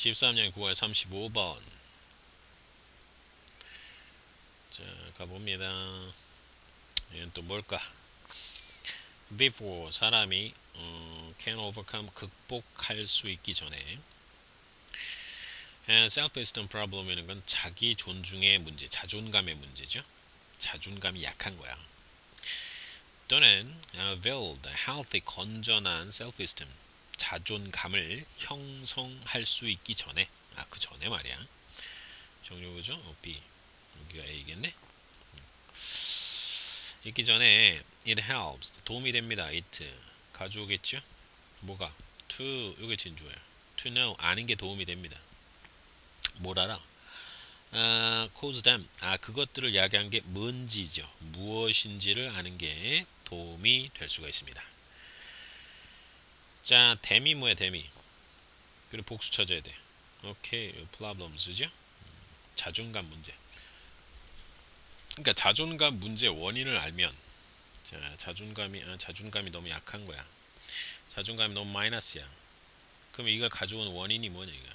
13년 9월 35번 자 가봅니다 이건 또 뭘까 before 사람이 어, can overcome 극복할 수 있기 전에 self-esteem problem이라는 건 자기 존중의 문제, 자존감의 문제죠. 자존감이 약한 거야. 또는 uh, build healthy 건전한 self-esteem 자존감을 형성할 수 있기 전에 아 그 전에 말이야. 정리보죠. 어, B 여기가 A겠네. 있기 전에 it helps 도움이 됩니다. it 가져오겠죠. 뭐가 to 요게 진주예요. to know 아는 게 도움이 됩니다. 뭘 알아? 아, cause them. 아, 그것들을 야기한 게 뭔지죠. 무엇인지를 아는 게 도움이 될 수가 있습니다. 자, 데미 뭐야, 데미. 그리고 복수 쳐줘야 돼. 오케이, problems죠. 자존감 문제. 그러니까 자존감 문제 원인을 알면 자, 자존감이 아, 자존감이 너무 약한 거야. 자존감이 너무 마이너스야. 그럼 이가 가져온 원인이 뭐냐 이거.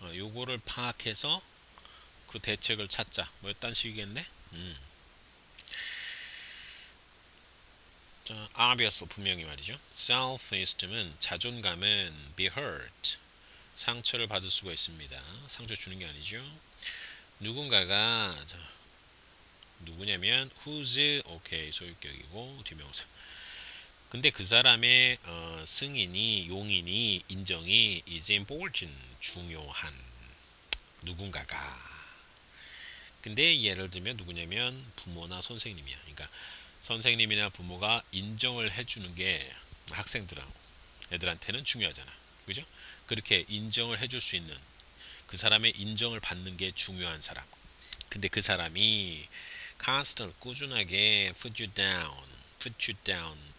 어, 요거를 파악해서 그 대책을 찾자. 뭐 이딴 식이겠네. 음. 자, obvious 분명히 말이죠. self-esteem은 자존감은 be hurt 상처를 받을 수가 있습니다. 상처 주는 게 아니죠. 누군가가 자, 누구냐면 whose 오케이 소유격이고 뒤명사. 근데 그 사람의 어, 승인이 용인이 인정이 is important 중요한 누군가가 근데 예를 들면 누구냐면 부모나 선생님이야 그러니까 선생님이나 부모가 인정을 해주는 게 학생들하고 애들한테는 중요하잖아 그죠 그렇게 인정을 해줄 수 있는 그 사람의 인정을 받는 게 중요한 사람 근데 그 사람이 constant 꾸준하게 put you down put you down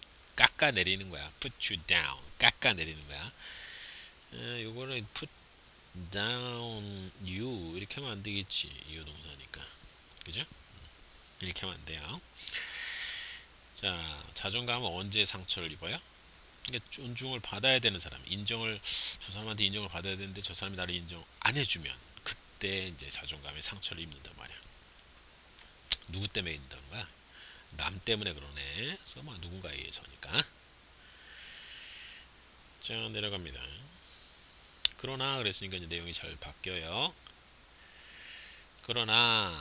깎아 내리는 거야. put you down. 깎아 내리는 거야. 어, 요거를 put down you 이렇게 하면 안 되겠지. 이 동사니까. 그죠? 이렇게 하면 안 돼요. 자, 자존감은 언제 상처를 입어요? 그러니까 존중을 받아야 되는 사람, 인정을 저 사람한테 인정을 받아야 되는데 저 사람이 나를 인정 안 해주면 그때 이제 자존감에 상처를 입는단 말이야. 누구 때문에 입는다는 거야? 남 때문에 그러네. 그래서 뭐 누군가에 의해서니까. 자 내려갑니다. 그러나 그랬으니까 이제 내용이 잘 바뀌어요. 그러나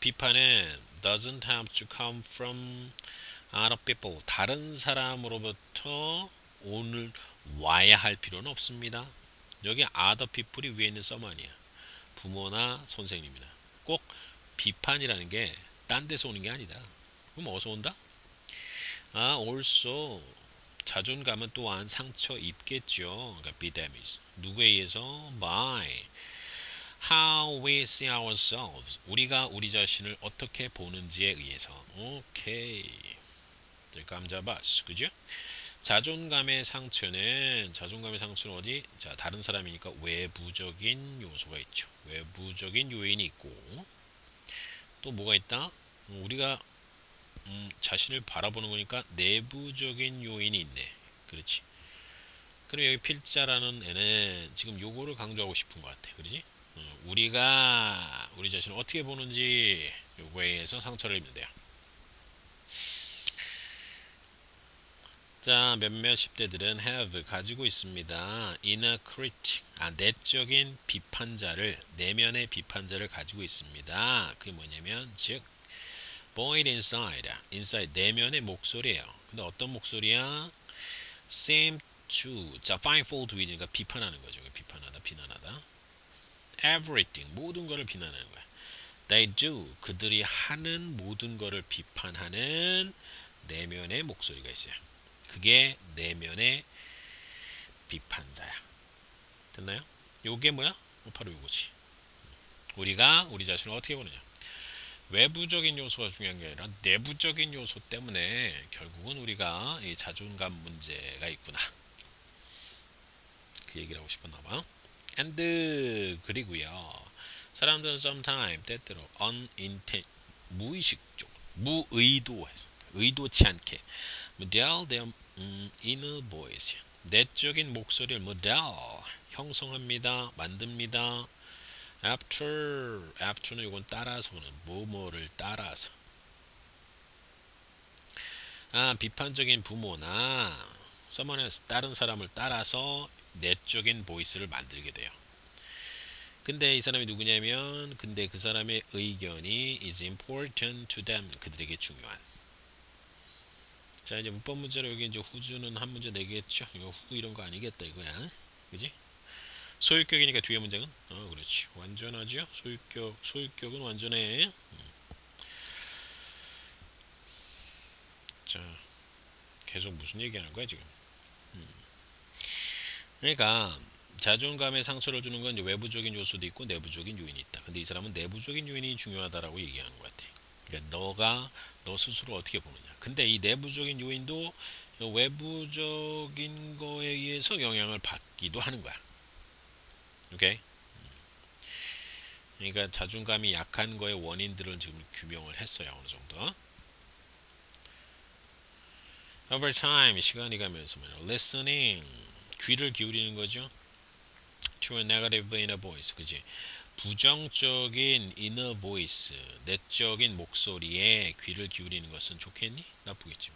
비판은 doesn't have to come from other people. 다른 사람으로부터 오늘 와야 할 필요는 없습니다. 여기 other people이 위에 있는 서만이야. 부모나 선생님이나 꼭 비판이라는 게 딴 데서 오는 게 아니다. 그럼 어디서 온다? 아, also 자존감은 또한 상처 입겠죠. 그러니까 be damaged. 누구에 의해서? by how we see ourselves. 우리가 우리 자신을 어떻게 보는지에 의해서. 오케이. 감잡았어. 그죠? 자존감의 상처는 자존감의 상처는 어디? 자, 다른 사람이니까 외부적인 요소가 있죠. 외부적인 요인이 있고 또 뭐가 있다? 우리가 음, 자신을 바라보는 거니까 내부적인 요인이 있네. 그렇지. 그럼 여기 필자라는 애는 지금 요거를 강조하고 싶은 것 같아. 그러지? 어, 우리가 우리 자신을 어떻게 보는지 의해서 상처를 입는 데요. 자, 몇몇 10대들은 have 가지고 있습니다. inner critic, 아, 내적인 비판자를, 내면의 비판자를 가지고 있습니다. 그게 뭐냐면, 즉, void inside, inside, 내면의 목소리예요. 근데 어떤 목소리야? same to, 자, find fault with니까 비판하는 거죠. 비판하다, 비난하다. Everything, 모든 것을 비난하는 거야. They do, 그들이 하는 모든 것을 비판하는 내면의 목소리가 있어요. 그게 내면의 비판자야. 됐나요? 요게 뭐야? 바로 요거지. 우리가 우리 자신을 어떻게 보느냐. 외부적인 요소가 중요한 게 아니라 내부적인 요소 때문에 결국은 우리가 이 자존감 문제가 있구나. 그 얘기를 하고 싶었나 봐. And 그리고요. 사람들은 sometime 때때로 uninten 무의식적 무의도해서 의도치 않게 tell their 음, inner voice 내적인 목소리를 model 형성합니다. 만듭니다. after after는 이건 따라서는 뭐뭐를 따라서 아 비판적인 부모나 someone else 다른 사람을 따라서 내적인 보이스를 만들게 돼요. 근데 이 사람이 누구냐면 근데 그 사람의 의견이 is important to them 그들에게 중요한. 자 이제 문법 문제로 여기 이제 후주는 한 문제 내겠죠? 이거 후 이런 거 아니겠다 이거야. 그지? 소유격이니까 뒤에 문장은? 어 그렇지. 완전하죠? 소유격 소유격은 완전해. 음. 자 계속 무슨 얘기하는 거야 지금? 음. 그러니까 자존감에 상처를 주는 건 외부적인 요소도 있고 내부적인 요인이 있다 근데 이 사람은 내부적인 요인이 중요하다라고 얘기하는 것 같아 그러니까 너가 너 스스로 어떻게 보느냐 근데 이 내부적인 요인도 외부적인 거에 의해서 영향을 받기도 하는 거야 오케이? 그러니까 자존감이 약한 거의 원인들을 지금 규명을 했어요. 어느 정도. Over time, 시간이 가면서 listening, 귀를 기울이는 거죠. To a negative inner voice, 그지? 부정적인 inner voice, 내적인 목소리에 귀를 기울이는 것은 좋겠니? 나쁘겠지.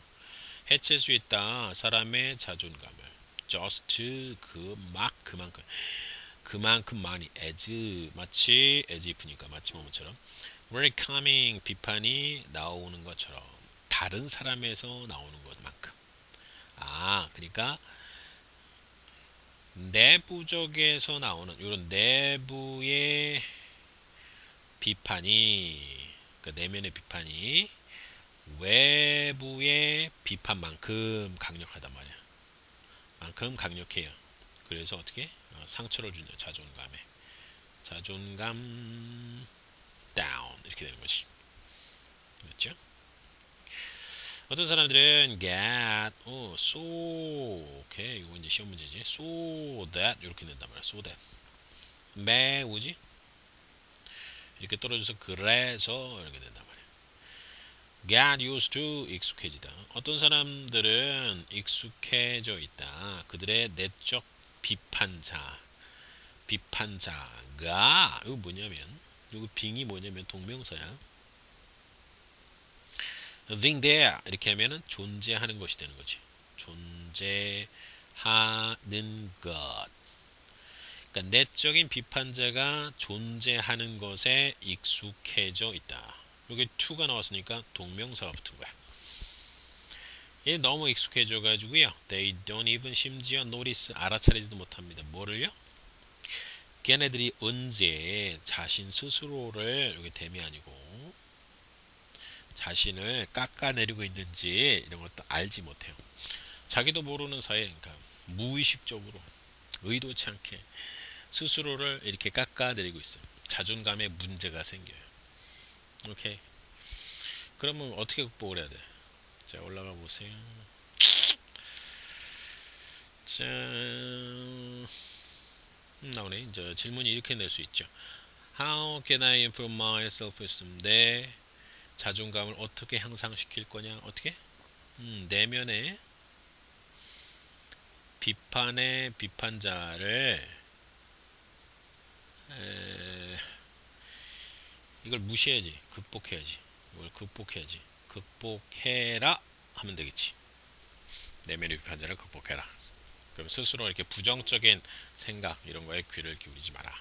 해칠 수 있다. 사람의 자존감을. just 그막 그만큼. 그만큼 많이 as 마치 as if니까 마치 뭐처럼 very coming 비판이 나오는 것처럼 다른 사람에서 나오는 것만큼 아 그러니까 내부적에서 나오는 이런 내부의 비판이 그 내면의 비판이 외부의 비판만큼 강력하단 말이야. 만큼 강력해요. 그래서 어떻게? 어, 상처를 주는 자존감에. 자존감 down 이렇게 되는 것이 그렇죠? 어떤 사람들은 get, 어, so, 오케이, 이거 이제 시험 문제지. so that 이렇게 된단 말이야. so that 매우지 이렇게 떨어져서 그래서 이렇게 된단 말이야. get used to 익숙해지다. 어떤 사람들은 익숙해져 있다. 그들의 내적 비판자, 비판자가 이거 뭐냐면 이거 빙이 뭐냐면 동명사야. Being there 이렇게 하면은 존재하는 것이 되는 거지. 존재하는 것. 그러니까 내적인 비판자가 존재하는 것에 익숙해져 있다. 여기 to가 나왔으니까 동명사가 붙은 거야. 얘 너무 익숙해져 가지고요. They don't even 심지어 notice 알아차리지도 못합니다. 뭐를요? 걔네들이 언제 자신 스스로를 여기 댐이 아니고 자신을 깎아내리고 있는지 이런 것도 알지 못해요. 자기도 모르는 사이에 그러니까 무의식적으로 의도치 않게 스스로를 이렇게 깎아내리고 있어요. 자존감에 문제가 생겨요. 오케이. 그러면 어떻게 극복을 해야 돼? 자 올라가 보세요. 자 음, 나오네. 이제 질문이 이렇게 낼 수 있죠. How can I improve my self-esteem? 내 자존감을 어떻게 향상시킬 거냐? 어떻게? 음, 내면에 비판의 비판자를 에, 이걸 무시해야지. 극복해야지. 이걸 극복해야지. 극복해라 하면 되겠지. 내면의 비판자를 극복해라. 그럼 스스로 이렇게 부정적인 생각 이런 거에 귀를 기울이지 마라.